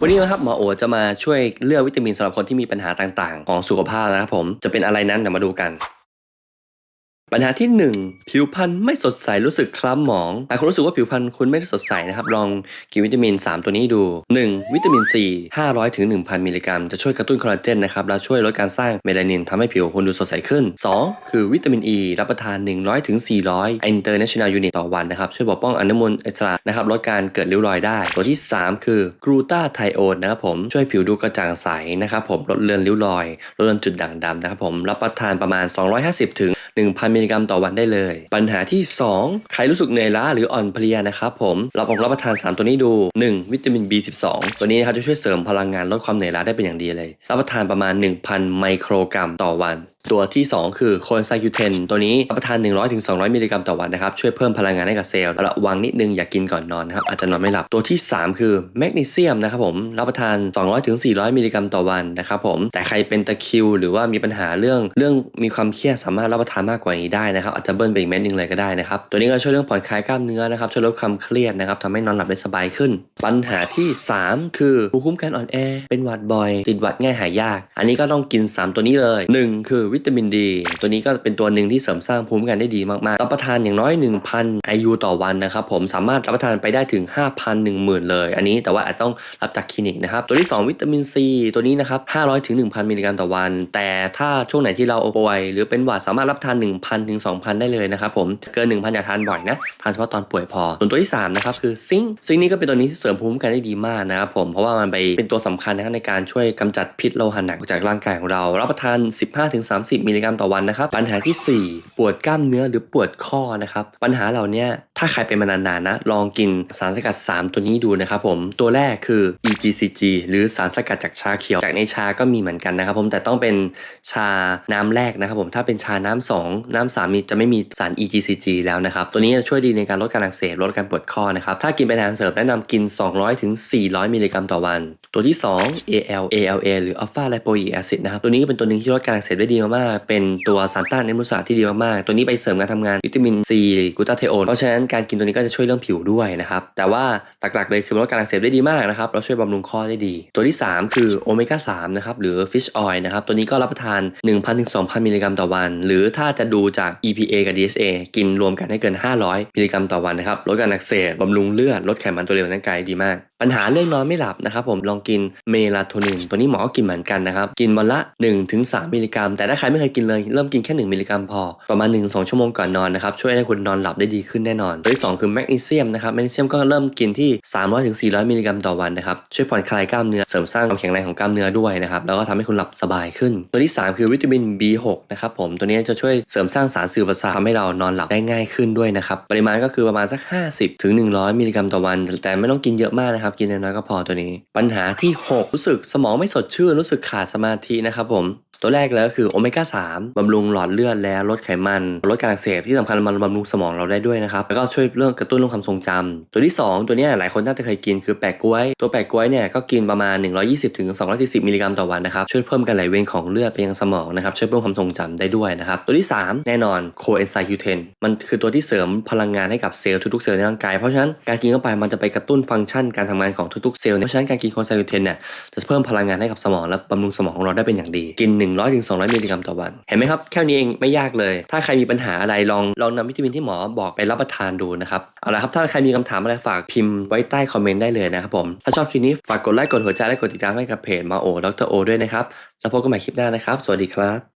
วันนี้นะครับหมอโอจะมาช่วยเลือกวิตามินสำหรับคนที่มีปัญหาต่างๆ ของสุขภาพนะครับผมจะเป็นอะไรนั้นเดี๋ยวมาดูกัน ปัญหาที่ 1 ผิวพรรณไม่สดใสรู้สึกคล้ำหมองหากคุณรู้สึกว่าผิวพรรณคุณไม่ได้สดใสนะครับ ลองกินวิตามิน 3 ตัวนี้ดู 1. วิตามิน C 500ถึง1,000 มิลลิกรัม จะช่วยกระตุ้นคอลลาเจนนะครับ แล้วช่วยลดการสร้างเมลานินทำให้ผิวคุณดูสดใสขึ้น 2. คือวิตามิน E รับประทาน 100ถึง400 international unit ต่อวันนะครับ ช่วยปกป้องอนุมูลอิสระนะครับลดการเกิดริ้วรอยได้ ตัวที่ 3 คือกรูตาไทโอนนะครับผมช่วยผิวดูกระจ่างใสนะครับผมลดเลือนริ้วรอยลดเลือนจุดด่างดำนะครับผมรับประทานประมาณ 250ถึง 1,000 มิลลิกรัมต่อวันได้เลย ปัญหาที่ 2 ใครรู้สึกเหนื่อยล้าหรืออ่อนเพลียนะครับผมเราลองรับประทาน 3 ตัวนี้ดู 1. วิตามิน B12 ตัวนี้นะครับจะช่วยเสริมพลังงานลดความเหนื่อยล้าได้เป็นอย่างดีเลย รับประทานประมาณ 1,000 ไมโครกรัมต่อวันตัวที่ 2 คือโคนไซคิวเทนตัวนี้รับประทาน 100-200ถึง200มิลลิกรัมต่อวันนะครับ ช่วยเพิ่มพลังงานให้กับเซลล์ระวังนิดนึงอย่ากกินก่อนนอนนะครับ อาจจะนอนไม่หลับ ตัวที่ 3 คือแมกนีเซียมนะครับผม รับประทาน 200-400ถึง400มิลลิกรัมต่อวันนะครับผม แต่ใครเป็นตะคิว หรือว่ามีปัญหาเรื่องเรื่องมีความเครียดสามารถรับประทานมากกว่านี้ได้นะครับอาจจะเบิ้ลไปอีกเม็ดนึงเลยก็ได้นะครับตัวนี้ก็ช่วยเรื่องผ่อนคลายกล้ามเนื้อนะครับช่วยลดความเครียดนะครับทำให้นอนหลับได้สบายขึ้น ปัญหาที่ 3 คือภูมิคุ้มกันอ่อนแอ เป็นหวัดบ่อย ติดหวัดง่ายหายยาก อันนี้ก็ต้องกิน 3 ตัวนี้เลย 1 คือวิตามินดี ตัวนี้ก็เป็นตัวหนึ่งที่เสริมสร้างภูมิคุ้มกันได้ดีมากๆรับประทานอย่างน้อย 1,000 IU ต่อวันนะครับผมสามารถรับประทานไปได้ถึง 5,000 10,000 เลย อันนี้แต่ว่าอาจต้องรับจากคลินิกนะครับตัวที่ 2 วิตามินซีตัวนี้นะครับ500ถึง1,000 มิลลิกรัมต่อวัน แต่ถ้าช่วงไหนที่เราป่วย หรือเป็นหวัดสามารถรับทาน1,000ถึง2,000 ได้เลยนะครับผมเกิน 1,000 อย่าทานบ่อยนะทานเฉพาะตอนป่วยพอ ส่วนตัวที่3นะครับคือซิงค์ซิงค์นี่ก็เป็นตัวนี้ที่เสริมภูมิคุ้มกันได้ดีมากนะครับผมเพราะว่ามันไปเป็นตัวสำคัญนะครับในการช่วยกำจัดพิษโลหะหนักจากร่างกายของเรา รับประทาน 15-30 มิลลิกรัมต่อวันนะครับปัญหาที่ 4 ปวดกล้ามเนื้อหรือปวดข้อนะครับปัญหาเหล่านี้ ถ้าใครเป็นมานานๆนะ ลองกินสารสกัด 3 ตัวนี้ดูนะครับผม ตัวแรกคือ EGCG หรือสารสกัดจากชาเขียว จากในชาก็มีเหมือนกันนะครับผม แต่ต้องเป็นชาน้ำแรกนะครับผม ถ้าเป็นชาน้ำสองน้ำสามมีจะไม่มีสาร EGCG แล้วนะครับ ตัวนี้จะช่วยดีในการลดการอักเสบลดการปวดข้อนะครับ ถ้ากินเป็นอาหารเสริมแนะนำกิน 200ถึง400 มิลลิกรัมต่อวัน ตัวที่ 2 AL ALA หรือ Alpha Lipoic Acid นะครับ ตัวนี้ก็เป็นตัวหนึงที่ลดการอักเสบได้ดีมากๆ เป็นตัวสารต้านอนุมูลอิสระที่ดีมากๆ ตัวนี้ไปเสริมการทำงานวิตามิน C กลูตาเทโอนเพราะฉะนั้นการกินตัวนี้ก็จะช่วยเรื่องผิวด้วยนะครับ แต่ว่าหลักๆเลยคือลดการอักเสบได้ดีมากนะครับแล้วช่วยบำรุงข้อได้ดี ตัวที่ 3 คือโอเมก้า3นะครับ หรือฟิชออยล์นะครับ ตัวนี้ก็รับประทาน 1,000ถึง2,000 มิลลิกรัมต่อวัน หรือถ้าจะดูจาก EPA กับ DHA กินรวมกันให้เกิน 500 มิลลิกรัมต่อวันนะครับ ลดการอักเสบบำรุงเลือด ลดไขมันตัวเลวในร่างกายดีมากปัญหาเรื่องนอนไม่หลับนะครับผมลองกินเมลาโทนินตัวนี้หมอก็กินเหมือนกันนะครับ กินวันละ 1-3 มิลลิกรัม แต่ถ้าใครไม่เคยกินเลยเริ่มกินแค่ 1 มิลลิกรัมพอ ประมาณ 1-2 ชั่วโมงก่อนนอนนะครับ ช่วยให้คุณนอนหลับได้ดีขึ้นแน่นอน ตัวที่ 2 คือแมกนีเซียมนะครับแมกนีเซียมก็เริ่มกินที่ 300-400 มิลลิกรัมต่อวันนะครับช่วยผ่อนคลายกล้ามเนื้อเสริมสร้างความแข็งแรงของกล้ามเนื้อด้วยนะครับแล้วก็ทำให้คุณหลับสบายขึ้น ตัวที่ 3 คือวิตามิน B6 นะครับผมตัวนี้จะช่วยเสริมสร้างสารสื่อประสาททำให้เรานอนหลับได้ง่ายขึ้นด้วยนะครับปริมาณก็คือประมาณสัก 50-100 มิลลิกรัมต่อวัน แต่ไม่ต้องกินเยอะมากนะครับกินน้อยๆก็พอตัวนี้ ปัญหาที่ 6 รู้สึกสมองไม่สดชื่นรู้สึกขาดสมาธินะครับผม ตัวแรกแล้วคือโอเมก้า3บำรุงหลอดเลือดและลดไขมัน ลดการอักเสบที่สำคัญมันบำรุงสมองเราได้ด้วยนะครับ แล้วก็ช่วยเรื่องกระตุ้นเรื่องความทรงจำตัวที่ 2 ตัวนี้หลายคนน่าจะเคยกินคือแปะกล้วย ตัวแปะกล้วยเนี่ยก็กินประมาณ 120ถึง240 มิลลิกรัมต่อวันนะครับ ช่วยเพิ่มการไหลเวียนของเลือดไปยังสมองนะครับ ช่วยเพิ่มความทรงจำได้ด้วยนะครับ ตัวที่ 3 แน่นอนโคเอนไซม์ Q10 มันคือตัวที่เสริมพลังงานให้กับเซลล์ทุกๆเซลล์ในร่างกาย เพราะฉะนั้นการกินเข้าไปมันจะไปกระตุ้นฟังก์ชันการทำงานของทุกๆเซลล์เพราะฉะนั้นการกินโคเอนไซม์ Q10 เนี่ยจะเพิ่มพลังงานให้กับสมองและบำรุงสมองของเราได้เป็นอย่างดีกิน100ถึง200มิลลิกรัมต่อวัน เห็นไหมครับ แค่นี้เองไม่ยากเลย ถ้าใครมีปัญหาอะไรลองลองนำวิตามินที่หมอบอกไปรับประทานดูนะครับ เอาละครับ ถ้าใครมีคำถามอะไรฝากพิมพ์ไว้ใต้คอมเมนต์ได้เลยนะครับผม ถ้าชอบคลิปนี้ฝากกดไลค์กดหัวใจและกดติดตามให้กับเพจมาโอดรโอด้วยนะครับ แล้วพบกันใหม่คลิปหน้านะครับ สวัสดีครับ